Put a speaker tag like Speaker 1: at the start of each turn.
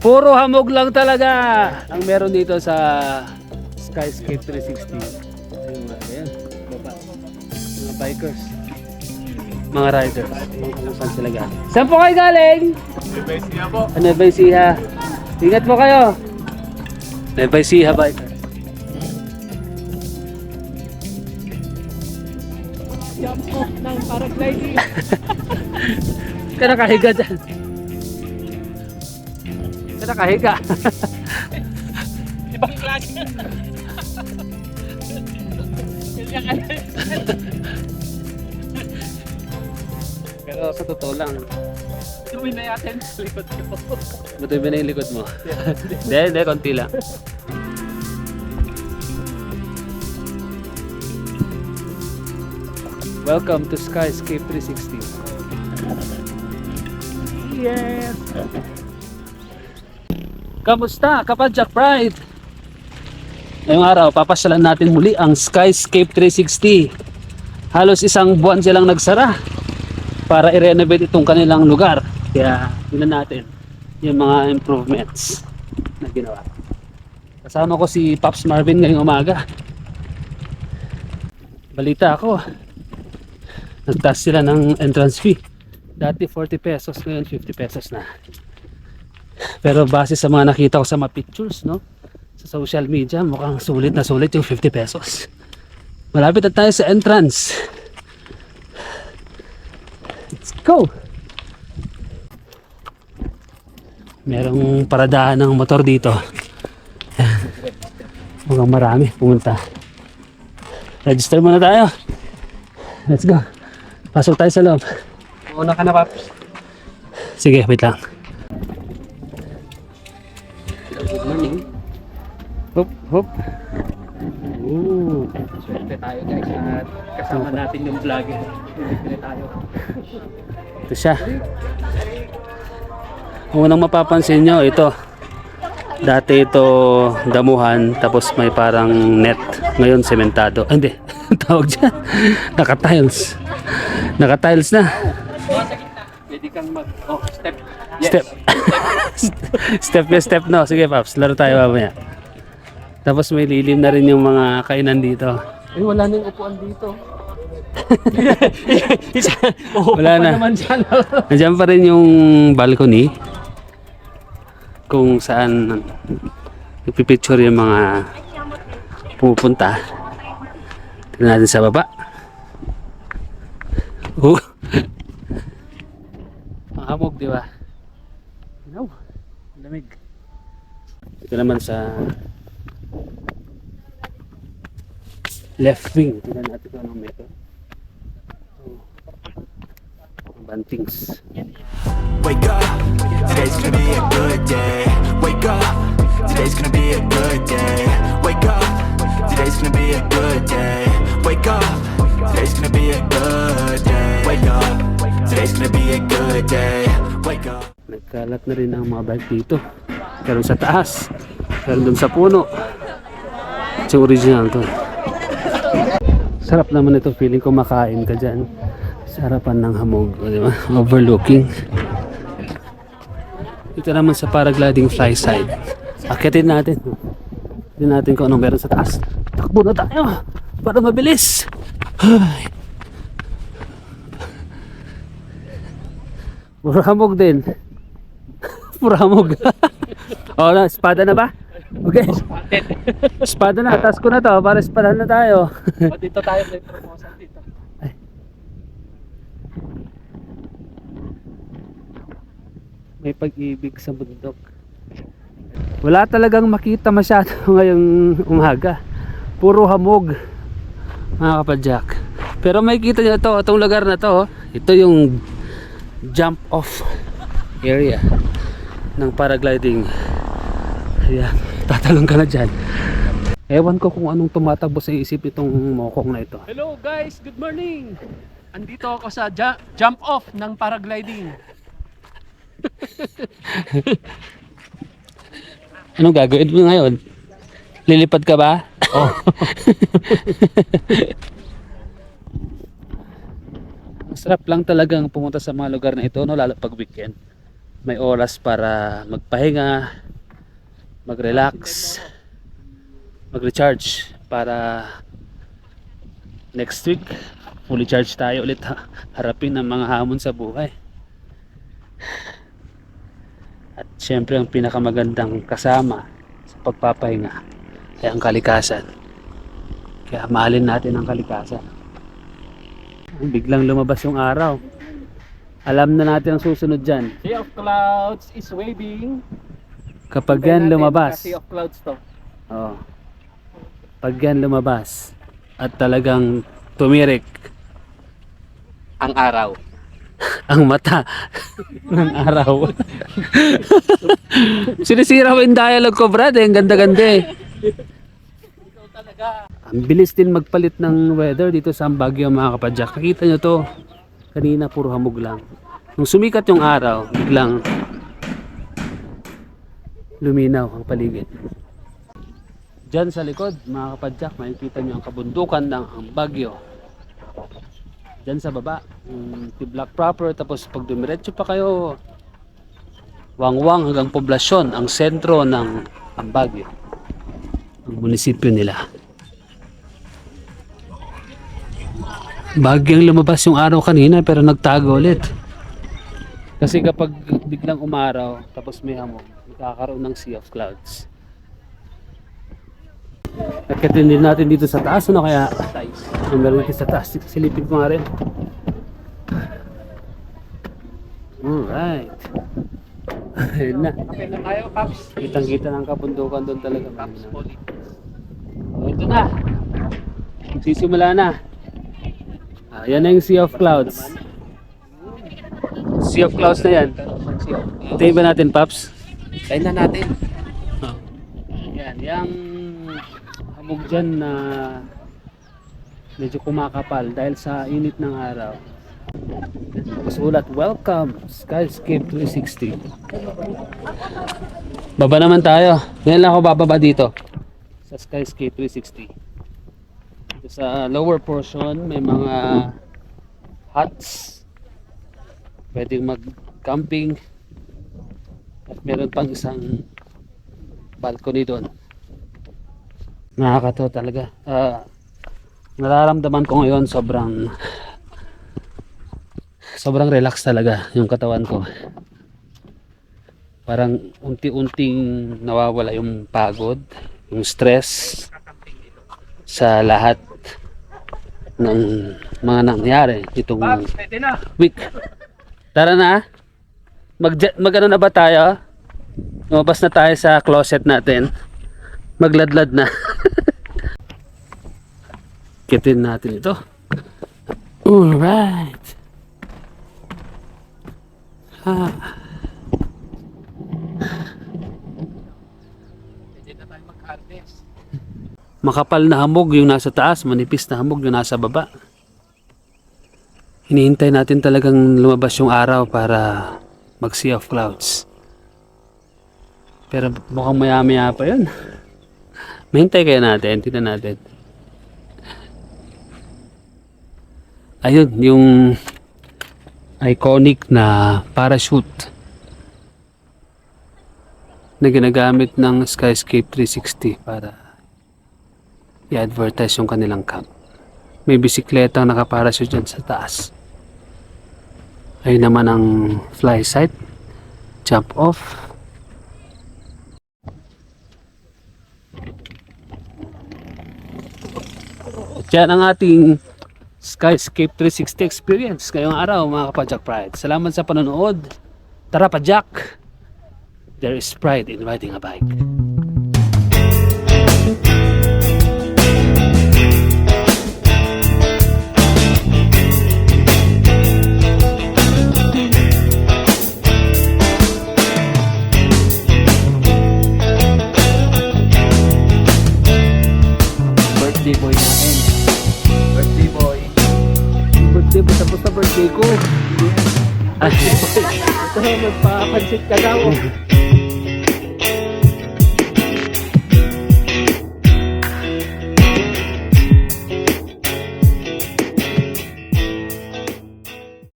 Speaker 1: Puro hamog lang talaga ang meron dito sa Skyscape 360. Ayun mga ayan, baba. Mga bikers. Mga riders. Kung saan sila galing. Saan po kayo galing?
Speaker 2: Nueva Ecija po.
Speaker 1: Nueva Ecija. Ingat po kayo. Nueva Ecija bikers.
Speaker 2: Jump off ng paragliding.
Speaker 1: Ka nakahiga dyan. Ka nakahiga.
Speaker 2: Ibang klase.
Speaker 1: Pero sa totoo lang,
Speaker 2: Tuloy na yatin sa likod ko.
Speaker 1: Ba na yung likod mo? Hindi, hindi, konti lang. Welcome to Skyscape 360.
Speaker 2: Yes!
Speaker 1: Kamusta, Kapadjak Pride? Ngayong araw, papasyalan natin muli ang Skyscape 360. Halos isang buwan silang nagsara para i-renovate itong kanilang lugar. Kaya, tingnan natin yung mga improvements na ginawa. Kasama ko si Pops Marvin ngayong umaga. Balita ako, nagtaas sila ng entrance fee. Dati 40 pesos, ngayon 50 pesos na. Pero base sa mga nakita ko sa mga pictures, no? Sa social media, mukhang sulit na sulit yung 50 pesos. Malapit na tayo sa entrance. Let's go! Merong paradahan ng motor dito. Mukhang marami pumunta. Register muna tayo. Let's go. Pasok tayo sa loob.
Speaker 2: Una ka na, Paps.
Speaker 1: Sige, wait lang. Hop, hop. Ooh.
Speaker 2: Swerte tayo guys at kasama natin yung vlogger. Swerte tayo.
Speaker 1: Ito siya. Kung unang mapapansin nyo, ito. Dati ito damuhan, tapos may parang net. Ngayon, sementado. Ah, hindi. Tawag dyan. Naka-tiles. Naka-tiles na.
Speaker 2: Pwede kang mag... Oh, step.
Speaker 1: Step. step by step no. Sige, Paps. Laro tayo mamaya. Tapos may lilim na rin yung mga kainan dito.
Speaker 2: Eh, wala nang upuan dito.
Speaker 1: Wala na.
Speaker 2: naman dyan.
Speaker 1: Nandiyan pa rin yung balcony kung saan ipipicture yung mga pupunta. Tingnan natin sa baba. Oh. Ang hamog, di ba? No. Lamig. Ito naman sa left wing. Tingnan natin kung anong meron. Bantings.
Speaker 3: Wake up, today's gonna be a good day. Wake up, today's gonna be a good day. Wake up, today's gonna be a good day. Wake up, today's gonna be a good day. Wake up, today's gonna be a good day. Wake up.
Speaker 1: Nagkalat na rin ang mga bike dito. Meron sa taas. Meron dun sa puno. Yung original to. Sarap naman ito. Feeling ko makain ka dyan. Sa harapan ng hamog. Di ba? Overlooking. Ito naman sa paragliding fly side. Akitin natin. Tignan natin kung anong meron sa taas. Takbo na tayo. Para mabilis. Ay. Puro hamog din. Puro hamog. o na, espada na ba? Okay. espada na, task ko na to para espadahan na tayo.
Speaker 2: O, dito tayo may promotion dito.
Speaker 1: May pag-ibig sa bundok. Wala talagang makita masyado ngayong umaga. Puro hamog. Mga kapadyak. Pero may kita nyo to, itong lugar na to. Ito yung jump off area ng paragliding. Ayan, tatalong ka na dyan. Ewan ko kung anong tumatakbo sa isip itong mokong na ito.
Speaker 2: Hello guys, good morning! Andito ako sa ju- jump off ng paragliding.
Speaker 1: Anong gagawin mo ngayon? Lilipad ka ba?
Speaker 2: Oh.
Speaker 1: Masarap lang talagang pumunta sa mga lugar na ito, no? lalo pag weekend. may oras para magpahinga, mag-relax, mag-recharge para next week fully charge tayo ulit ha- harapin ang mga hamon sa buhay. At syempre ang pinakamagandang kasama sa pagpapahinga ay ang kalikasan. Kaya mahalin natin ang kalikasan. Biglang lumabas yung araw. Alam na natin ang susunod dyan.
Speaker 2: Sea of clouds is waving.
Speaker 1: Kapag yan lumabas,
Speaker 2: Sea of clouds to.
Speaker 1: oh, pag yan lumabas, at talagang tumirik
Speaker 2: Ang araw.
Speaker 1: ang mata ng araw. Sinisira mo yung dialogue ko, Brad. Eh. Ang ganda-ganda eh. Ang bilis din magpalit ng weather dito sa Baguio mga kapadyak. Kakita nyo to. Kanina puro hamog lang. Nung sumikat yung araw, biglang luminaw ang paligid. Diyan sa likod, mga kapadyak, makikita nyo ang kabundukan ng ang Baguio. Diyan sa baba, yung Tiblak proper, tapos pag dumiretso pa kayo, Wangwang hanggang poblasyon, ang sentro ng ang Baguio. Ang munisipyo nila. Bagyang lumabas yung araw kanina pero nagtago ulit. Kasi kapag biglang umaraw tapos may hamog, magkakaroon ng sea of clouds. Akitin din natin dito sa taas, ano kaya? Ang meron dito sa taas, silipin ko nga rin. Alright. Ayun na. Kitang kita ng kabundukan doon talaga.
Speaker 2: Caps
Speaker 1: ito na. Magsisimula na. Ah, yan na yung Sea of Clouds. Sea of Clouds na yan. Tayo ba natin, Paps?
Speaker 2: Tayo na natin.
Speaker 1: Oh. Yan, yung hamog dyan na medyo kumakapal dahil sa init ng araw. Sulat, welcome, Skyscape 360. Baba naman tayo. Ngayon lang ako bababa dito. Sa Skyscape 360. Dito sa lower portion, may mga huts. Pwedeng mag-camping. At meron pang isang balcony doon. Nakakatawa talaga. Ah, nararamdaman ko ngayon sobrang sobrang relax talaga yung katawan ko. Parang unti-unting nawawala yung pagod, yung stress sa lahat ng mga nangyari itong week. Tara na. Mag mag ano na ba tayo? Lumabas na tayo sa closet natin. Magladlad na. Kitin natin ito. Alright. Ah. Makapal na hamog yung nasa taas, manipis na hamog yung nasa baba. Hinihintay natin talagang lumabas yung araw para mag sea of clouds. Pero mukhang maya maya pa yun. Mahintay kaya natin, tingnan natin. Ayun, yung iconic na parachute na ginagamit ng Skyscape 360 para i-advertise yung kanilang camp. May bisikleta ang nakaparachute dyan sa taas. Ayun naman ang fly site. Jump off. At yan ang ating Skyscape 360 experience ngayong araw mga kapadjak pride. Salamat sa panonood. Tara pa Jack! There is pride in riding a bike. Na birthday ko. Ay,
Speaker 2: Ito, magpapansit ka daw.